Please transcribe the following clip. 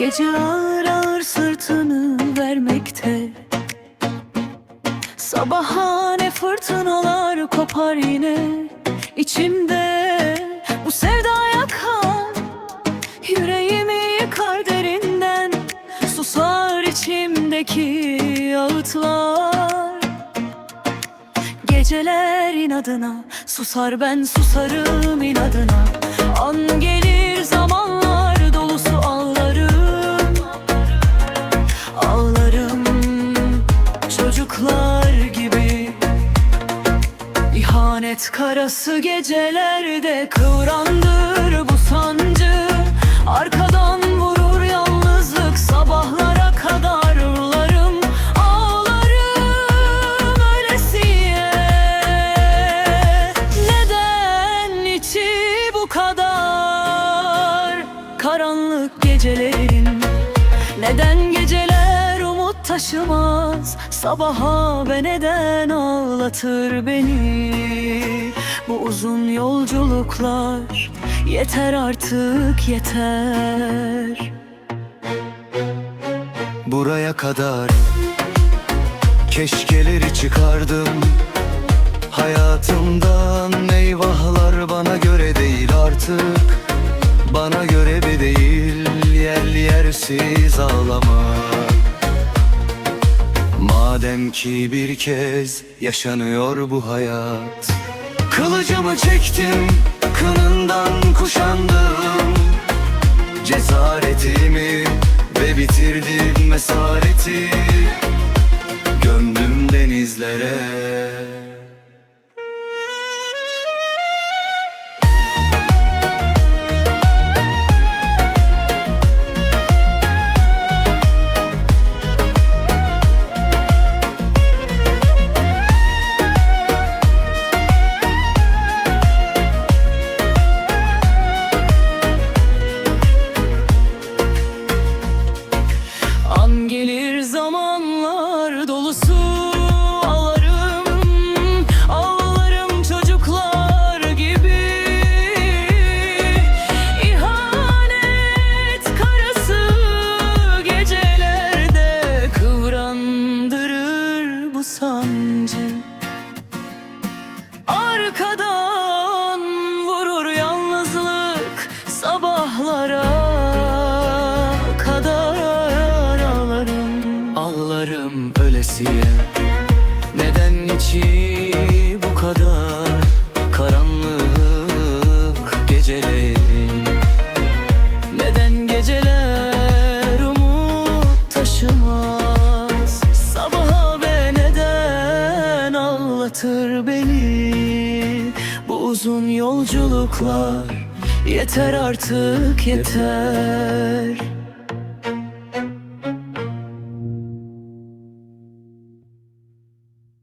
Gece ağır ağır sırtını vermekte. Sabahane fırtınalar kopar yine içimde. Bu sevda yakar Yüreğimi yıkar derinden. Susar içimdeki ağıtlar. Geceler inadına Susar ben susarım inadına. An gelir çocuklar gibi. İhanet karası gecelerde kıvrandır bu sancı. Arkadan vurur yalnızlık sabahlara kadar uğlarım Ağlarım ölesiye. Neden içi bu kadar? Karanlık gecelerin umut taşımaz. Sabaha ve neden ağlatır beni? Bu uzun yolculuklar Yeter artık yeter. Buraya kadar Keşkeleri çıkardım. Hayatımdan eyvahlar bana göre değil artık. Bana göre bir değil yerli yersiz ağlama Madem ki bir kez yaşanıyor bu hayat Kılıcımı çektim, kınından kuşandım. Cesaretimi ve bitirdim esareti bu sancı. Arkadan vurur yalnızlık sabahlara kadar ağlarım. Ağlarım ölesiye. Neden içi bu kadar uzun yolculuklar. Yeter artık yeter